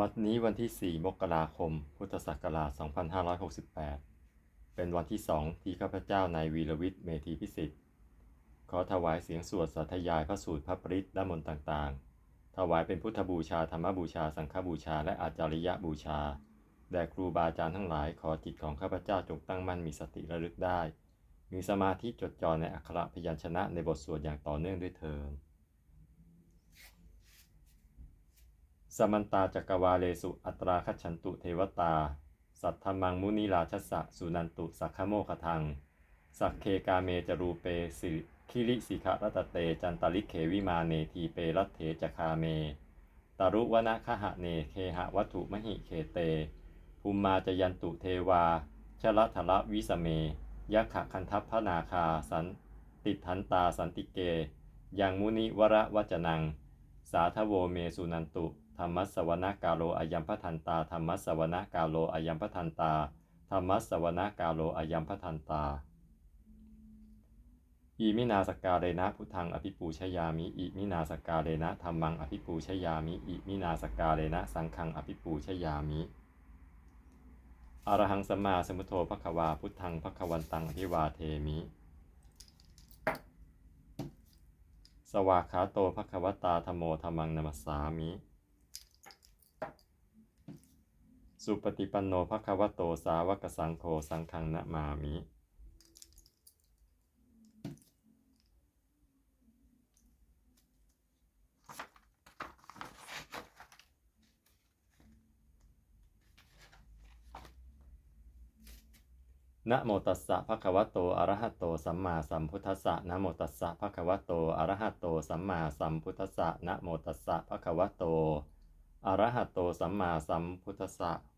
บัดนี้วันที่ 4 มกราคม พุทธศักราช 2568 เป็นวันที่สองที่ข้าพเจ้านายวีรวิทย์ เมธีพิสิทธิ์ ขอถวายเสียงสวดสาธยายพระสูตรพระปริตและมนต์ต่างๆ ถวายเป็นพุทธบูชา ธรรมบูชา สังฆบูชา และอาจาริยบูชา แด่ครูบาอาจารย์ทั้งหลาย ขอจิตของข้าพเจ้าจงตั้งมั่นมีสติระลึกได้ มีสมาธิจดจ่อในอักขระพยัญชนะในบทสวดอย่างต่อเนื่องด้วยเถิด สมันตาจักรวาเลสุอัตราคัจฉันตุเทวตา สัทธมังมุนิราชสะสุนันตุสักขโมคทัง สักเคกาเมจรูเปสิคิริสิขรัตเตจันตลิเขวิมาเนทีเปรัตเถจคาเมตรุวนะคหะเนเคหะวัตถุมหิเคเต ภูมมาจยันตุเทวา ชละทละวิสเมยักขะคันทัพพนาคาสันติทันตาสันติเก ยังมุนิวระวจนัง สาธโวเมสุนันตุ ธรรมสวนกาโลอายัมพทันตาธรรมสวนกาโลอายัมพทันตาธรรมสวนกาโลอายัมพทันตาอีมินาสกาเลนะพุทธังอภิปูชยามิ อิมินาสกาเลนะธรรมังอภิปูชยามิ อิมินาสกาเลนะสังฆังอภิปูชยามิอรหังสัมมาสัมพุทโธภควาพุทธังภควันตังอภิวาเทมิ สวากขาโตภควตาธโมธรรมังนัมสสามิ สุปฏิปันโนภควโตสาวกสังโฆสังฆังนะมามินะโมตัสสะภะคะวะโต อะระหะโต สัมมาสัมพุทธัสสะนะโมตัสสะภะคะวะโต อะระหะโต สัมมาสัมพุทธัสสะนะโมตัสสะภะคะวะโต อะระหะโต สัมมาสัมพุทธัสสะ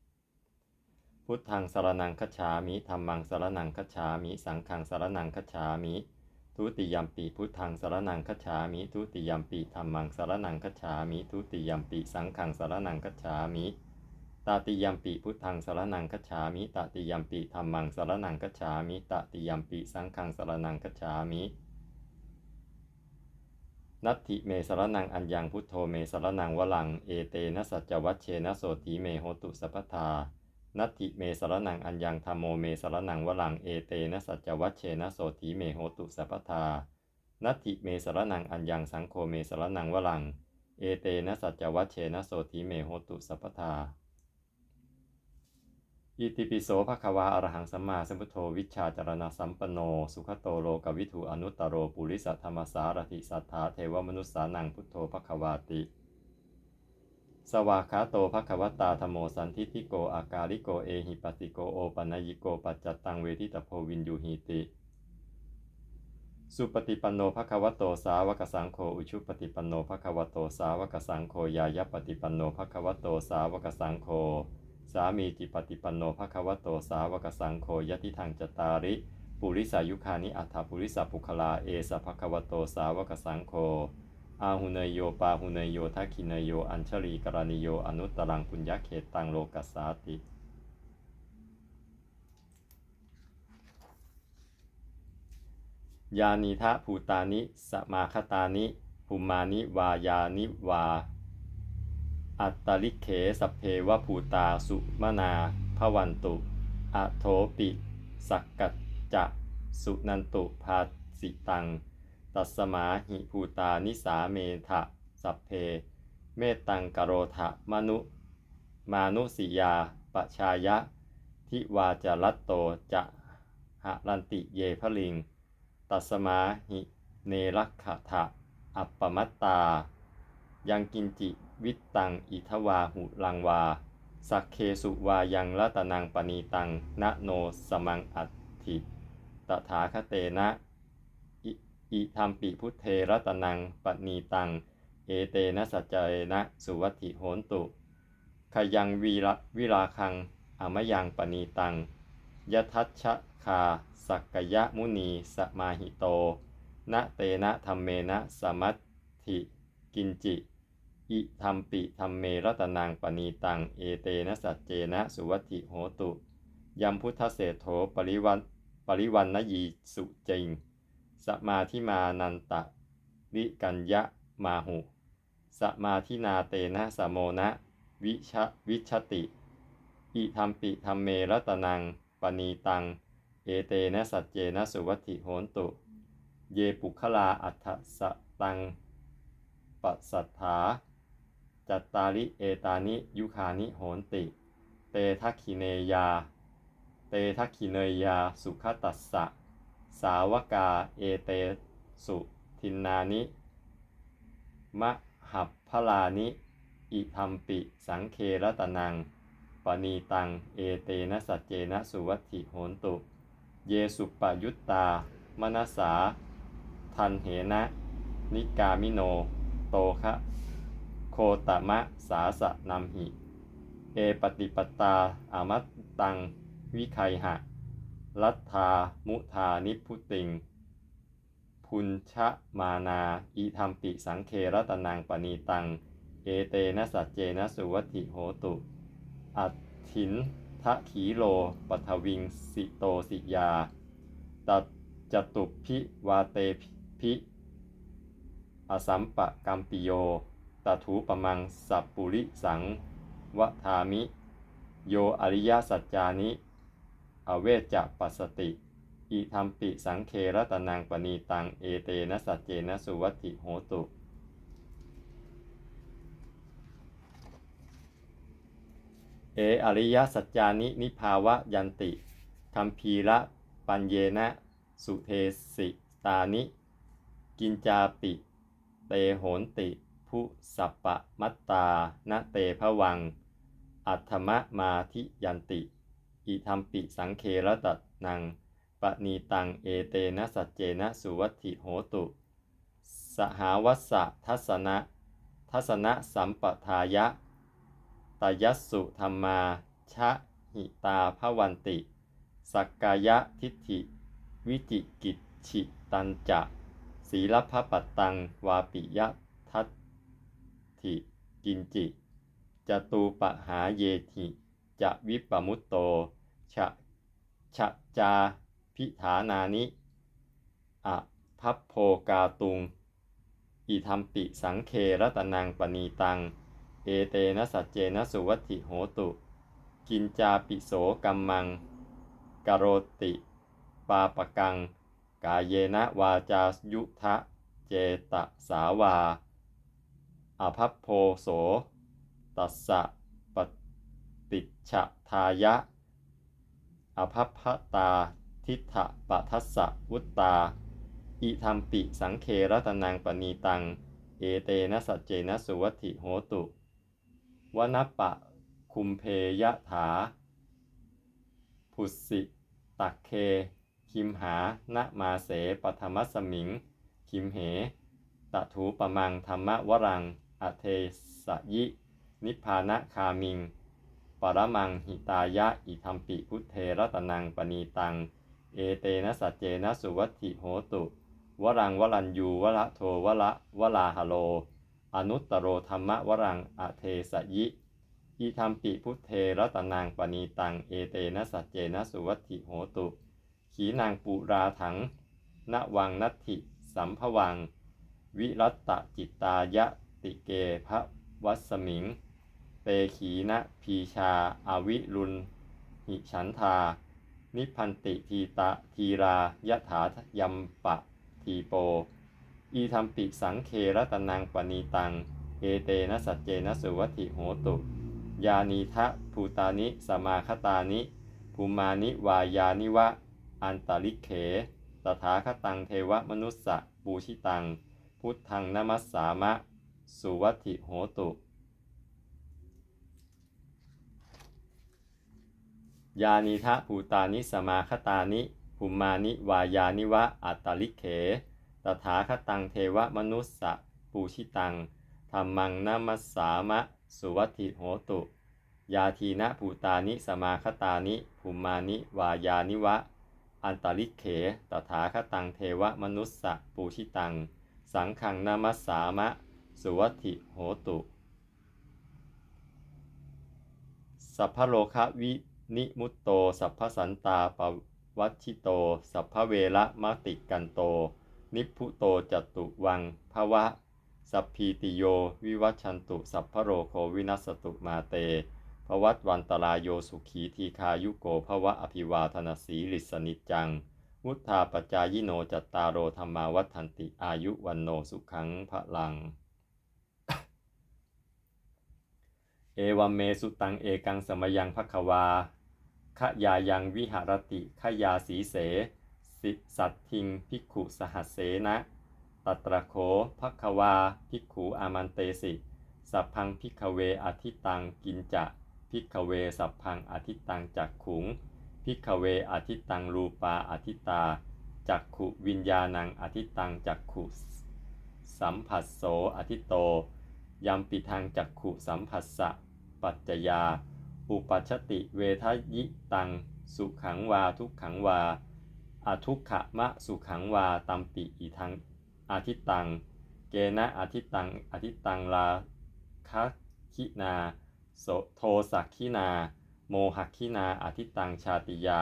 พุทธังสารนังคฉามิธัมมังสารนังคฉามิ สังฆังสารนังคฉามิ ทุติยมปิพุทธังสารนังคฉามิ ทุติยมปิธัมมังสารนังคฉามิ ทุติยมปิสังฆังสารนังคฉามิตติยมปิพุทธังสารนังคฉามิตติยมปิธัมมังสารนังคฉามิตติยมปิสังฆังสารนังคฉามินัตถิเมสรนังอัญญังพุทโธเมสรนังวลัง เอเตนะสัจวัชเชนะโสถีเมโหตุสัพพทา นัตถิเมสรนังอัญญังธรรมโมเมสรนังวลังเอเตนะสัจวัชเชนะโสถีเมโหตุสัพพทา นัตถิเมสรนังอัญญังสังโฆเมสรนังวลัง เอเตนะสัจวัชเชนะโสถีเมโหตุสัพพทา อิติปิโสภควาอรหังสัมมาสัมพุทโธวิชาจารณสัมปโน สุขโตโลกวิทูอนุตตโรปุริสัทธรรมสารถิสัทธาเทวมนุสสานังพุทโธภควาติ สวากขาโตภควตาธโมสันทิติโกอากาลิโกเอหิปัสติโกโอปัญญิโกปัจจตังเวทิตโพวินยูหิติ สุปฏิปันโนภควโตสาวกสังโฆอุชุปฏิปันโนภควโตสาวกสังโฆยายปฏิปันโนภควโตสาวกสังโฆสามีจิปฏิปันโนภควโตสาวกสังโฆยติทังจตาริ ปุริสายุคานิอัฏฐปุริสปุคลาเอสภควโตสาวกสังโฆ อาหุเนยโยปาหุเนยโยทักขิเนยโย อัญชลีกรณิโย อนุตตรังปุญญเขตังโลกัสสาติยานิทะภูตานิ สมาคตานิภูมานิวายานิวา อัตตลิเขสเพวภูตาสุมนาภวันตุ อโทปิ สักกัจจะ สุนันตุภาสิตัง ตัสมาหิภูตานิสาเมทะสัพเพ เมตตังกโรทะมนุ มานุสิยาปชายะ ทิวาจรัตโตจะหะรันติเยพลิง ตัสมาหิเนรักขะทะอัปปมัตตา ยังกินจิวิตตังอิทวาหุลังวา สักเคสุวายังรัตนังปณีตังนะโนสมังอัตถิ ตถาคเตนะ อิธรรมปิพุทเทรตนังปณีตัง เอเตนะสัจเจนะสุวัติโหนตุขยังวีระวิราคังอมยังปณีตังยทัชชะคาสักกยะมุนีสมาหิโตนะเตนะธรรมเมนะสมัตถิกินจิอิธรรมปิธรรมเมรัตนังปณีตัง เอเตนะสัจเจนะสุวัติโหตุ ยัมพุทธเศรษโธปริวันปริวันนยีสุจริง สมาธิมานันตะวิกัญญะมาหุสมาธินาเตนะสโมนะวิชวิชติอิธรรมปิธรรมเมรตนังปณีตัง เอเตนะสัจเจนะสุวัติโหนตุ เยปุคลาอัฏสตังปัสสัทธาจัตตาริเอตานิยุคานิโหนติ เตทักขิเนยา เตทักขิเนยาสุขตัสสะ สาวกาเอเตสุทินนานิ มะหับพลานิ อิธรรมปิสังเครตนัง ปณีตัง เอเตนะสัจเจนะสุวัติโหนตุ เยสุปยุตตามนัสสา ทันเหนะ นิกามิโน โตคะโคตมะสาสะนัมหิ เอปฏิปตาอามัตตัง วิไคหะ รัตธามุธานิพุติง พุนชะมานาอิธรรมปิสังเครตนังปณีตัง เอเตนะสัจเจนะสุวัติโหตุ อัตถินทะขีโลปัทวิงสิโตสิยา ตัดจตุพิวาเตพิอสัมปะกัมปิโยตถูปมังสัพปุริสังวทามิ โยอริยสัจจานิ อเวจจะปัสสติ อิธรรมปิสังเครตนังปณีตัง เอเตนะสัจเจนะสุวัติโหตุเออริยสัจจานินิภาวะยันติคัมภีระปัญเยนะ สุเทสิตานิ กินจาปิ เตโหนติผู้สัปปะมัตตานะเตภวัง อัตถมะมาทิยันติ อิธรรมปิสังเครตัดนังปณีตังเอเตนะสัจเจนะสุวัติโหตุ สหาวัสสะทัศนะทัศนะสัมปทายะตยัสสุธรรมาชะหิตาภวันติ สักกายะทิฏฐิ วิจิกิจฉิตันจะศีลพปัตตังวาปิยะทัตถิกินจิ จตูปหาเยถิจะวิปมุตโต ชะชะจาพิฐานานิอะพัพโพกาตุง อิธรรมปิสังเครตนังปณีตัง เอเตนะสัจเจนะสุวัติโหตุ กินจาปิโสกัมมังกโรติ ปาปกัง กายเยนะวาจายุทะเจตสาวาอภัพโพโส ตัสสะปฏิจฉทายะ อภัพพตา ทิฏฐปทัสสะวุตตา อิธรรมปิสังเครตนังปณีตัง เอเตนะสัจเจนะสุวัติโหตุวนปะคุมเพยะถา ผุสิตักเค คิมหานะมาเสปธรรมสมิง คิมเหตถูปมังธรรมวรัง อเทสยิ นิพพานะคามิง ปรมังหิตายะอิธรรมปิพุทเทรตนังปณีตัง เอเตนะสัจเจนะสุวัติโหตุ วรังวรัญยูวระโทวระวลาหโล อนุตตโรธรรมวรังอเทสยิอิธรรมปิพุทเทรตนังปณีตัง เอเตนะสัจเจนะสุวัติโหตุ ขีนางปุราถังนวังนัตถิสัมภวัง วิรัตตจิตตายะติเกภวัสมิง ตขีนะพีชาอาวิรุณหิฉันทา นิพันติทีตะทีรายถายัมปะทีโป อีธรรมปิสังเครตนังปณีตัง เอเตนะสัจเจนะสุวัติโหตุ ยานีทะภูตานิ สมาคตานิ ภูมานิวายานิวะ อันตริเข ตถาคตังเทวมนุสสะปูชิตัง พุทธังนมัสสามะ สุวัติโหตุ ยานิทะภูตานิสมาคตานิภูมานิวายานิวะอัตตริเข ตถาคตังเทวมนุสสะปูชิตังธรรมังนามัสสามะ สุวัติโหตุ ยาทีนะภูตานิสมาคตานิภูมานิวายานิวะ อันตริเข ตถาคตังเทวมนุสสะปูชิตัง สังขังนามัสสามะ สุวัติโหตุ สัพพโลคะวิ นิมุตโต สัพพสันตาปวัชิโต สัพพเวระมติกันโต นิพุโตจตุวังภวะ สัพพีติโย วิวัชชันตุ สัพพโรโควินัสตุมาเตภวัตวันตรายโยสุขีทีคายุโกภวะอภิวาทนสีลิสนิจจัง มุทธาปจายโนจัตตารโอธรรมาวัฏันติอายุวันโนสุขังพระลัง เอวัมเมสุตังเอกังสมยังภควา ขยายังวิหารติขยาสีเส สิสัตทิงภิกขุสหัสเสนะ ตัตระโขภควาภิกขุอามันเตสิ สัพพังพิกเวอธิตังกินจะพิกเวสัพพังอธิตังจักขุงพิกเวอธิตังรูปาอธิตาจักขุวิญญาณังอธิตังจักขุสัมผัสโสอธิโตยัมปิทางจักขุสัมผัสสะปัจจยา อุปัชชติเวทยิตัง สุขังวาทุกขังวาอทุกขะมะสุขังวาตัมปิอีทังอาทิตัง เกณะอาทิตังอาทิตังลาคะคินาโสโทสักขินา โมหักขินาอาทิตังชาติยา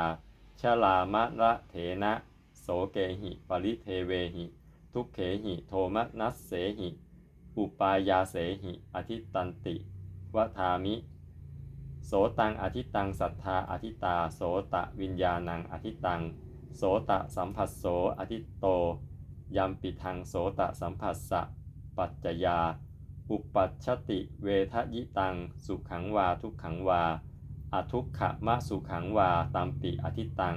ชลามะระเถนะโสเกหิปริเทเวหิ ทุกเขหิโทมนัสเสหิ อุปายาเสหิอธิตันติวทามิ โสตังอธิตังสัทธาอธิตา โสตะวิญญาณังอธิตัง โสตะสัมผัสโสอธิโตยัมปิทังโสตะสัมผัสสะปัจจยา อุปัชชติเวทยิตัง สุขังวาทุกขังวาอทุกขะมะสุขังวาตัมปิอธิตัง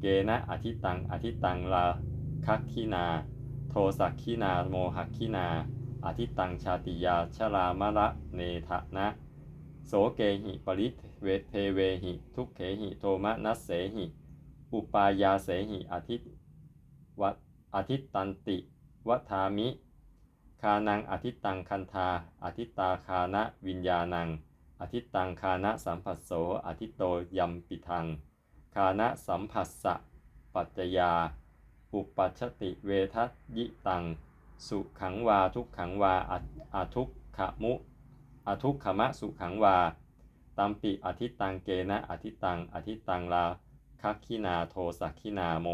เกณะอธิตังอธิตังลาคัคคินา โทสักขินาโมหักขินา อธิตังชาติยาชรามะระเนทะนะ โสเกหิปริเวเทเวหิ ทุกเขหิโทมนัสเสหิ อุปายาเสหิอธิตวัตอธิตตันติวัฏามิ คานังอธิตตังคันธาอธิตตาคานะวิญญาณังอธิตตังคานะสัมผัสโสอธิตโตยัมปิทัง คานะสัมผัสสะปัจจยา อุปัชติเวทยิตัง สุขังวาทุกขังวาอะอาทุกขมุ อาทุกขมะสุขังวาตัมปิอธิตังเกนะอธิตังอธิตังลาคัคคินาโทสักขินาโม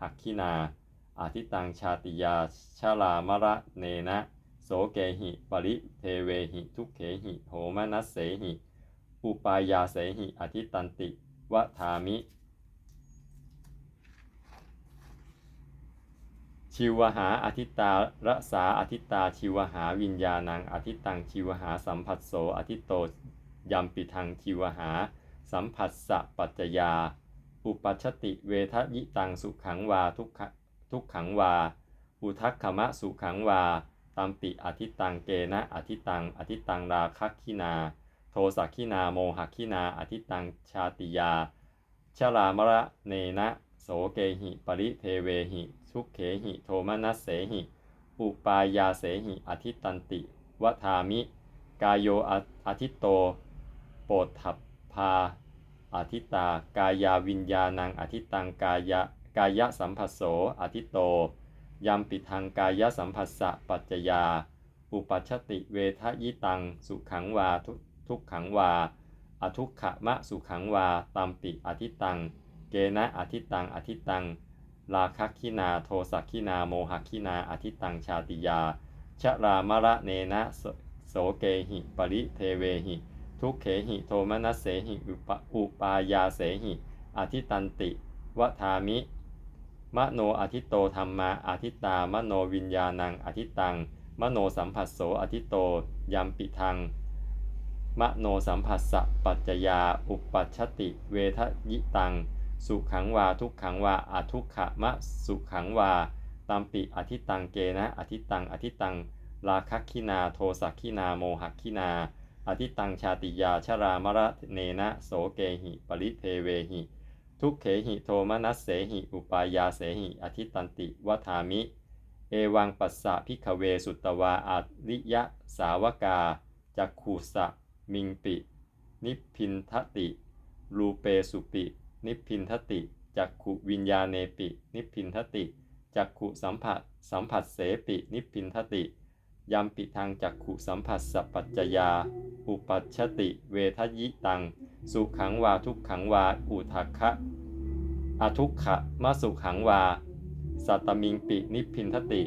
หักขินาอธิตังชาติยาชาลามระเนนะโสเกหิปริเทเวหิทุกเขหิโหมนัสเสหิ อุปายาเสหิอธิตันติวะทามิ ชิวหาอธิตาระสาอธิตาชิวหาวิญญาณังอธิตังชิวหาสัมผัสโสอธิโตยัมปิทังชิวหา สัมผัสสะปัจจยา อุปัชติเวทยิตังสุขังวาทุกขทุกขังวา อุทักขมะสุขังวาตัมปิอธิตังเกนะอธิตังอธิตังราคัคคินา โทสักขินาโมหักขินาอธิตังชาติยาชลามระเนนะโสเกหิปริเทเวหิ ทุกเขหิ โทมนัสเสหิ อุปายาเสหิ อธิตันติวทามิ กายโยอธิโต โปถัพพาอธิตา กายาวิญญาณังอธิตังกายะกายะสัมผัสโสอธิโตยัมปิทังกายะสัมผัสสะปัจจยา อุปัชติเวทยิตัง สุขังวาทุทุกขังวา อทุกขมะสุขังวาตัมปิอธิตัง เกนะอธิตังอธิตัง ราคัคคินาโทสักขินาโมหขินาอธิตังชาติยา ชรามระเนนะโสเกหิ ปริเทเวหิ ทุกเขหิโทมนัสเสหิอุปอุปายาเสหิ อธิตันติวทามิ มโนอธิโตธรรมาอธิตามโนวิญญาณังอธิตัง มโนสัมผัสโสอธิโตยัมปิทังมโนสัมผัสสะปัจจยา อุปัชชติ เวทยิตัง สุขังวาทุกขังวาอาทุกขะมะสุขังวาตัมปิอธิตังเกนะอธิตังอธิตังราคัคคินาโทสักขินาโมหักขินา อธิตังชาติยาชรามระเนนะโสเกหิปริเทเวหิ ทุกเขหิโทมนัสเสหิ อุปายาเสหิ อธิตันติวทามิ เอวังปัสสะพิกเวสุตตวาอาริยะสาวกาจักขุสะมิงปิ นิพพินทติ รูเปสุปิ นิพพินทติจักขุวิญญาเนปิ นิพพินทติจักขุสัมผัส สัมผัสเสปินิพพินทติยัมปิทางจักขุสัมผัสสปปัจจยา อุปัชติ เวทยิตัง สุขังวาทุกขังวา อุทักขะอทุกขะมะสุขังวา สัตมิงปินิพพินทติ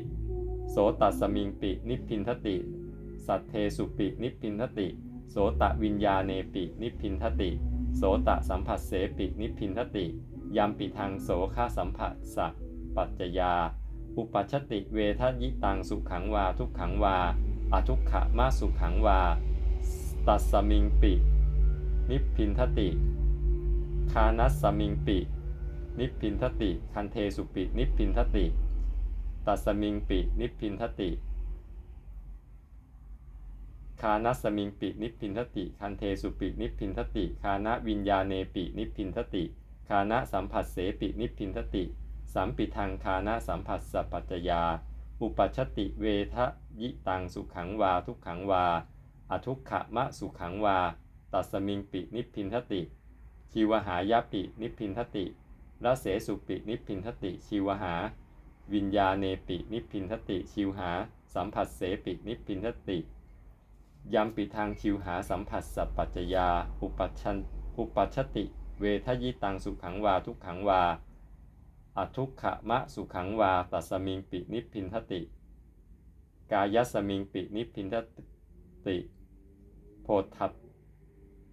โสตัสมิงปินิพพินทติ สัทเทสุปินิพพินทติ โสตวิญญาเนปินิพพินทติ โสตสัมผัสเสปินิพินทติยัมปิทางโสฆาสัมผัสสะปัจจยา อุปัชติเวทยิตังสุขังวาทุกขังวาอทุกขะมาสุขังวา ตัสมิงปิ นิพินทติ คานัสมิงปิ นิพินทติ คันเทสุปิ นิพินทติ ตัสมิงปิ นิพินทติ คานัสมิงปินิพินทติ คันเทสุปินิพินทติ คานะวิญญาเนปินิพินทติ คานะสัมผัสเสปินิพินทติ สัมปิทังคานะสัมผัสสะปัจจยา อุปัชติเวทยิตังสุขังวาทุกขังวา อทุกขะมะสุขังวา ตัสมิงปินิพินทติ ชีวหายาปินิพินทติละเสสุปินิพินทติ ชีวหา วิญญาเนปินิพินทติชิวหา สัมผัสเสปินิพินทติ ยำปิทางชิวหาสัมผัสสัพปัจจยาอุปัชันอุปัชติ เวทยิตังสุขังวาทุกขังวาอทุกขะมะสุขังวาตัสมิงปินิพพินทติ กายสมิงปินิพพินทติ โพธัพ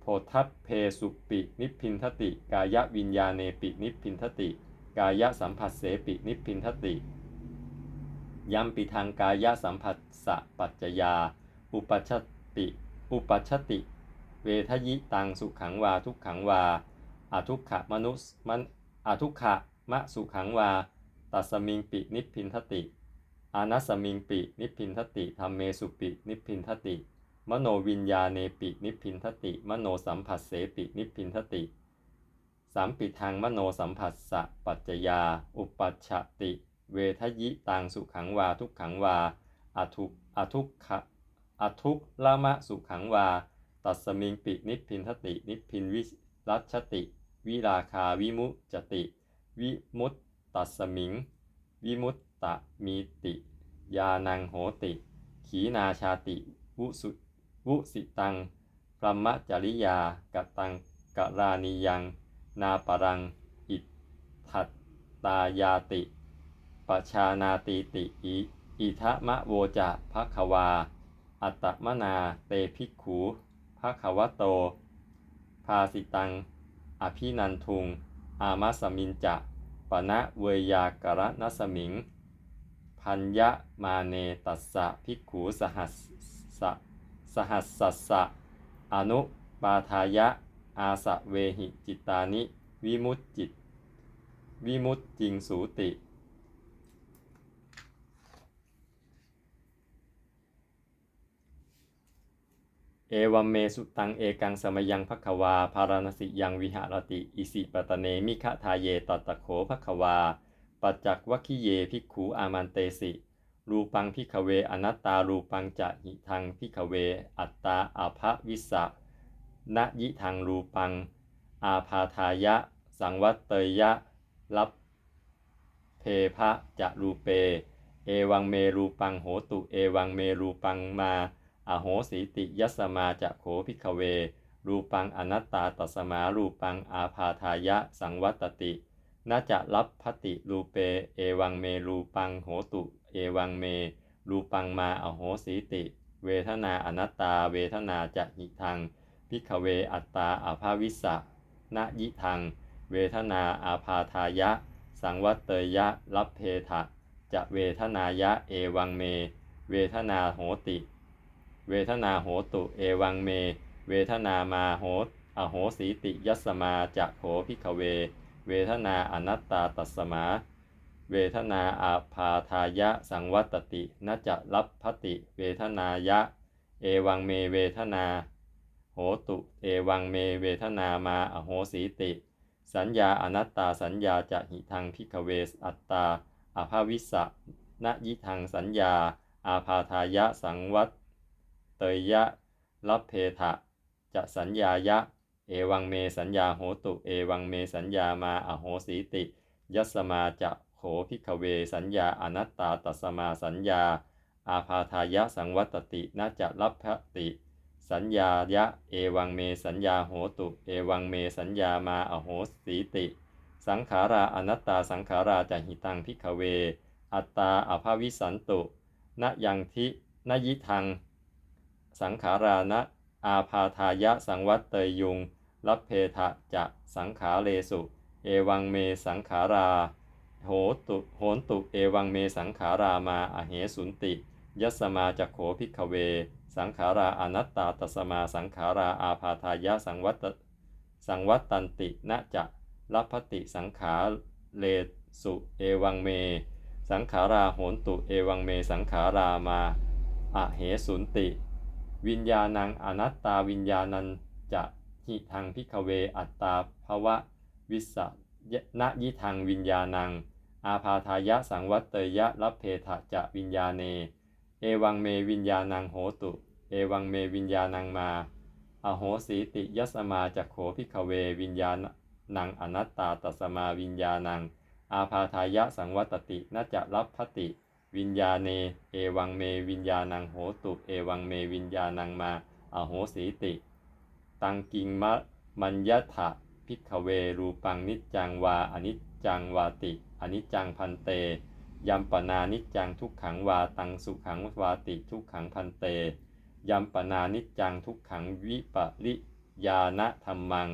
โพธัพเพสุปินิพพินทติ กายวิญญาเนปินิพพินทติ กายสัมผัสเสปินิพพินทติยัมปิทางกายสัมผัสสะปัจจยา อุปัช ชติอุปัชชติ เวทยิตังสุขังวาทุกขังวาอทุกขะมนุสมันอทุกขะมะสุขังวา ตัสมิงปินิพพินทติ อานัสมิงปินิพพินทติธรรมเมสุปินิพพินทติ มโนวิญญาเนปินิพพินทติ มโนสัมผัสเสปินิพพินทติสามปิทางมโนสัมผัสสะปัจจยา อุปัชชติ เวทยิตังสุขังวาทุกขังวาอทุกอทุกขะ อทุกละมะสุขังวา ตัสมิงปินิพินทติ นิพินวิรัชติ วิราคาวิมุจติ วิมุตตัสมิง วิมุตตะมีติ ยานังโหติ ขีนาชาติวุสุวุสิตังพรหมจริยากตังกรานิยังนาปรัง อิทัตตายาติปชานาติติอิอิทะมะโวจะภะควา อัตตมนาเตภิกขูภะคะวะโต ภาสิตัง อภินันทุง อามาสมินจะปณะเวยากรณสมิง พัญญะมาเนตัสสะภิกขูสหัสสะสหัสสัสสะ อนุปาทายะ อาสะเวหิจิตานิ วิมุตจิต วิมุตจิงสูติ เอวัมเมสุตังเอกังสมยังภควาภารณสิยังวิหารติ อิสิปตเนมิคะทาเยตตะโขภควา ปัจจักวัคิเยภิกขูอามันเตสิ รูปังพิกเวอนัตตารูปังจะหิทังพิกเว อัตตาอาภวิสะนยิทังรูปัง อาพาทายะ สังวัตเตยะลับเพพะจะรูเป เอวังเมรูปังโหตุเอวังเมรูปังมา อโหสีติยัสมาจะโขพิกเว รูปังอนัตตาตัสมารูปังอาพาทายะสังวัตตินาจะรับพติรูเป เอวังเมรูปังโหตุ เอวังเม รูปังมาอโหสีติ เวทนาอนัตตา เวทนาจะหิทังพิกเวอัตตาอาภาวิสะนยิทัง เวทนาอาพาทายะ สังวัตเตยะรับเพทะจะเวทนายะเอวังเม เวทนาโหติ เวทนาโหตุ เอวังเม เวทนามาโหอโหสีติยัสมาจะโขพิกเว เวทนาอนัตตาตัสมา เวทนาอาพาทายะสังวัตตินจะรับพติ เวทนายะ เอวังเมเวทนา โหตุ เอวังเมเวทนามาอโหสีติ สัญญาอนัตตาสัญญาจะหิทังพิกเวสอัตตาอาภาวิสะนยิทังสัญญา อาพาทายะสังวัต เตยยะรับเพทะจะสัญญายะ เอวังเมสัญญาโหตุ เอวังเมสัญญามาอโหสีติ ยัสมาจะโขพิกเวสัญญาอนัตตาตัสมาสัญญา อาพาทายะสังวัตตินาจะรับพติ สัญญายะ เอวังเมสัญญาโหตุ เอวังเมสัญญามาอโหสีติ สังขาราอนัตตาสังขาราจะหิตังพิกเว อัตตาอภาวิสันตุนณยังทินยิทัง สังขารานะ อาพาทายะสังวัตเตยยุงรับเพทะจะสังขาเลสุ เอวังเมสังขารา โหตุโหนตุเอวังเมสังขารามาอเหสุนติยัสมาจักโขพิกขเว สังขาราอนัตตาตสมาสังขาราอาพาทายะสังวัตสังวัตตันตินะจะรัพติสังขาเลสุเอวังเม สังขาราโหนตุเอวังเมสังขารามาอะเหสุนติ วิญญาณังอนัตตาวิญญาณันจะหิทางพิกเวอัตตาภวะวิสยณยิทางวิญญาณัง อาพาทายะสังวัตเตยะรับเพทะจะวิญญาเน เอวังเมวิญญาณังโหตุ เอวังเมวิญญาณังมา อโหสีติยสมาจักโขพิกเววิญญาณังอนัตตาตัสมาวิญญาณัง อาพาทายะสังวัตตินจะรับพติ วิญญาเน เอวังเมวิญญาณังโหตุ เอวังเมวิญญาณังมาอโหสีติ ตังกิงมะมัญญถะพิกเวรูปังนิจจังวาอนิจจังวาติอนิจจังพันเตยัมปนานิจจังทุกขังวาตังสุขังวาติทุกขังพันเตยัมปนานิจจังทุกขังวิปริยานะธรรมัง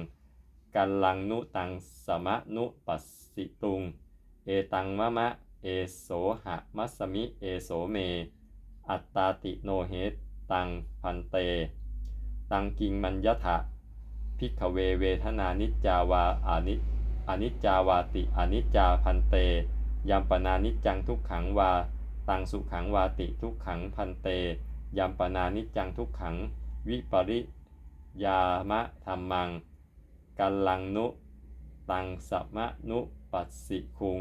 กัลลังนุตังสมะนุปัสสิตุง เอตังมะมะ เอโสหะมัสมิเอโสเม อัตตาติโนเหตตังพันเต ตังกิงมัญญถะพิกเวเวทนานิจจาวาอานิอนิจจาวาติอนิจจาพันเตยัมปนานิจจังทุกขังวา ตังสุขังวาติทุกขังพันเตยัมปนานิจจังทุกขัง วิปริยามะธรรมังกัลลังนุ ตังสัมะนุปัสสิคุง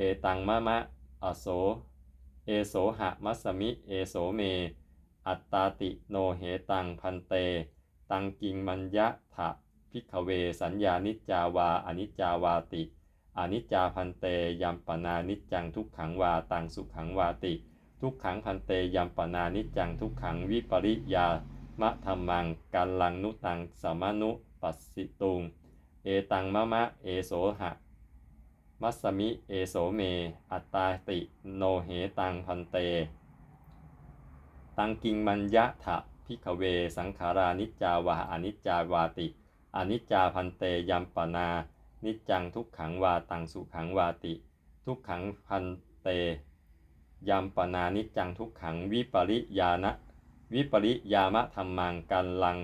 เอตังมะมะอโส เอโสหะมัสมิ เอโสเม อัตตาติโนเหตังพันเต ตังกิงมัญญะถะพิกเวสัญญานิจจาวาอนิจจาวาติอนิจจาพันเตยัมปนานิจจังทุกขังวาตังสุขังวาติ ทุกขังพันเตยัมปนานิจจังทุกขังวิปริยามะธรรมังกัลลังนุตังสมานุปัสสิตุง เอตังมะมะเอโสหะ มัสมิเอโสเม อัตตาติโนเหตังพันเต ตังกิงมัญญะถะพิกเว สังขารานิจจาวาอนิจจาวาติ อนิจจาพันเตยัมปนา นิจจังทุกขังวาตังสุขังวาติ ทุกขังพันเตยัมปนานิจจังทุกขังวิปริยานะวิปริยามะธรรมังกันลัง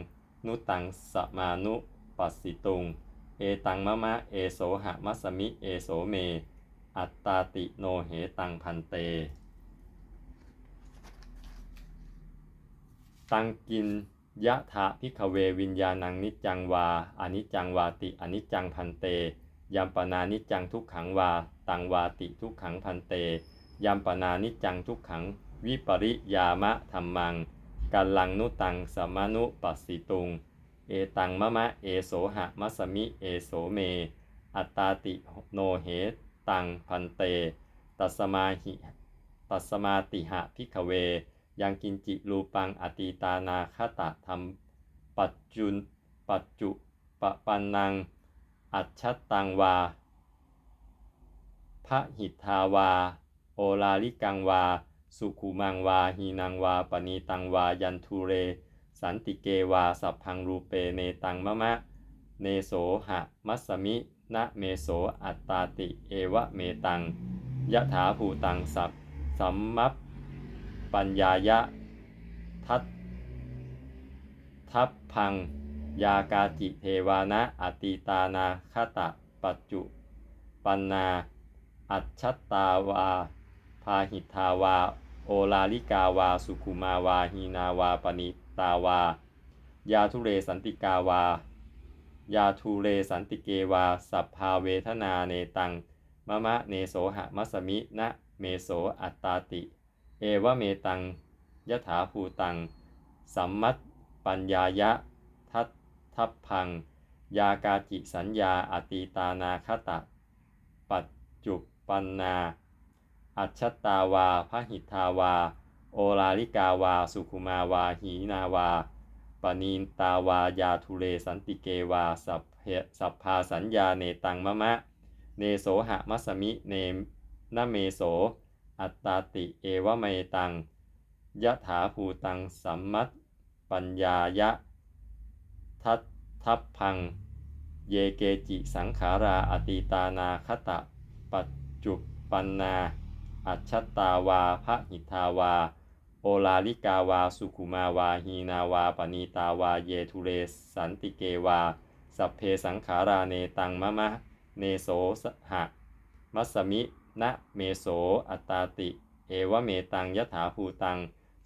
นุตังสมานุปัสสิตุง เอตังมะมะ เอโสหะมัสมิ เอโสเม อัตตาติโนเหตังพันเต ตังกินยะถะพิกเววิญญาณังนิจังวาอนิจังวาติอนิจังพันเตยัมปนานิจังทุกขังวา ตังวาติทุกขังพันเตยัมปนานิจจังทุกขัง วิปริยามะธรรมังกัลลังนุตังสมานุปัสสิตุง เอตังมะมะเอโสหะมัสมิเอโสเม อัตตาติโนเหตังพันเต ตัสมาหิตัสมาติหะพิกเว ยังกินจิรูปังอติตานาคตะธรรมปัจจุนปัจจุปปันนัง อัจฉตังวาพระหิทธาวา โอลาลิกังวา สุขุมังวา หีนังวา ปณีตังวา ยันทุเร สันติเกวาสัพพังรูเปเนตังมะมะ เนโสหะมัสมิ นะเมโสอัตตาติเอวะเมตัง ยะถาภูตังสัพสัมมัปปัญญายะ ทัตทัพพัง ยากาจิเทวานะอติตานาคตะ ปัจจุปันนา อัจฉตาวา พาหิทาวา โอลาลิกาวา สุขุมาวา หีนาวาปณิต ตาวา ยาทุเรสันติกาวา ยาทูเรสันติเกวา สัพพาเวทนาเนตัง มะมะเนโสหะมัสมิ นะเมโสอัตตาติ เอวะเมตังยถาภูตัง สัมมัตปัญญายะ ทัตทัพพัง ยากาจิสัญญาอติตานาคตะ ปัจจุปันนา อัจฉตาวาพหิทาวา โอลาลิกาวา สุขุมาวา หีนาวา ปณีนตาวา ยาทุเรสันติเกวา สัพเพสัพพาสัญญาเนตังมะมะ เนโสหะมัสมิ เนนะเมโส อัตตาติ เอวเมตัง ยะถาภูตัง สัมมัตปัญญายะ ทัตทัพพัง เยเกจิสังขารา อติตานาคตะ ปัจจุปปันนา อัจฉตาวาพระหิทาวา โอลาลิกาวา สุขุมาวาหีนาวา ปณีตาวา เยทุเรสันติเกวา สัพเพสังขาราเนตังมะมะ เนโสสหะ มัสมิ นะเมโส อัตตาติ เอวเมตังยถาภูตัง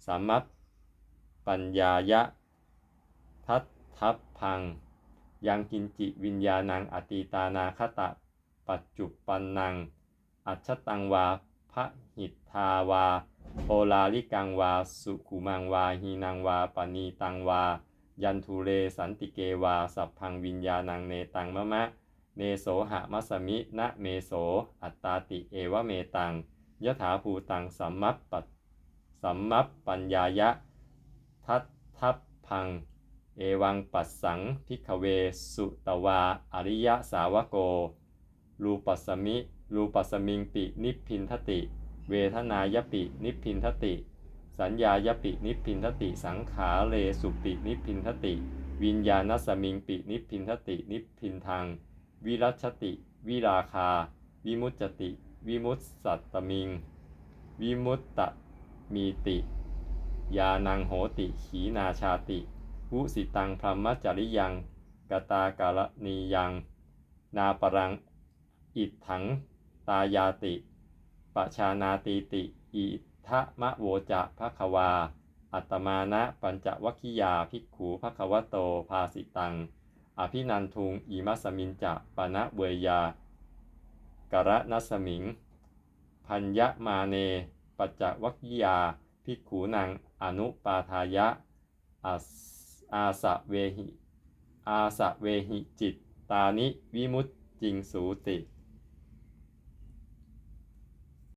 สัมมัปปัญญายะ ทัตทัพพัง ยังกินจิวิญญาณังอติตานาคตะ ปัจจุปันนัง อัจฉตังวา พระหิทธาวาโอลาลิกังวา สุขุมังวาหีนังวาปณีตังวา ยันทุเรสันติเกวา สัพพังวิญญาณังเนตังมะมะ เนโสหะมัสมิ นะเมโส อัตตาติเอวเมตังยถาภูตังสัมมัปปัสัมมัปปัญญายะ ทัตทัพพัง เอวังปัสสังพิกเว สุตวา อริยสาวโก รูปัสมิ รูปัสมิงปินิพพินทติ เวทนายปินิพพินทติ สัญญายปินิพพินทติ สังขาเลสุปินิพพินทติ วิญญาณสมิงปินิพพินทติ นิพพินทางวิรัชติ วิราคา วิมุตจติ วิมุตสัตตมิง วิมุตตมีติ ยานังโหติ ขีนาชาติ วุสิตังพรหมจริยัง กตากาลนียัง นาปรัง อิทถัง ตายาติ ปชานาตีติ อิทะมะโวจะภควา อัตมานะปัญจวัคคิยาภิกขูภควโตภาสิตัง อภินันทุงอิมัสมินจะปนะเวยยากระนัสมิง พัญญมาเน ปัจจวัคคิยาภิกขูนังอนุปาทายะอาสะเวหิอาสะเวหิจิตตานิวิมุตติงสูติ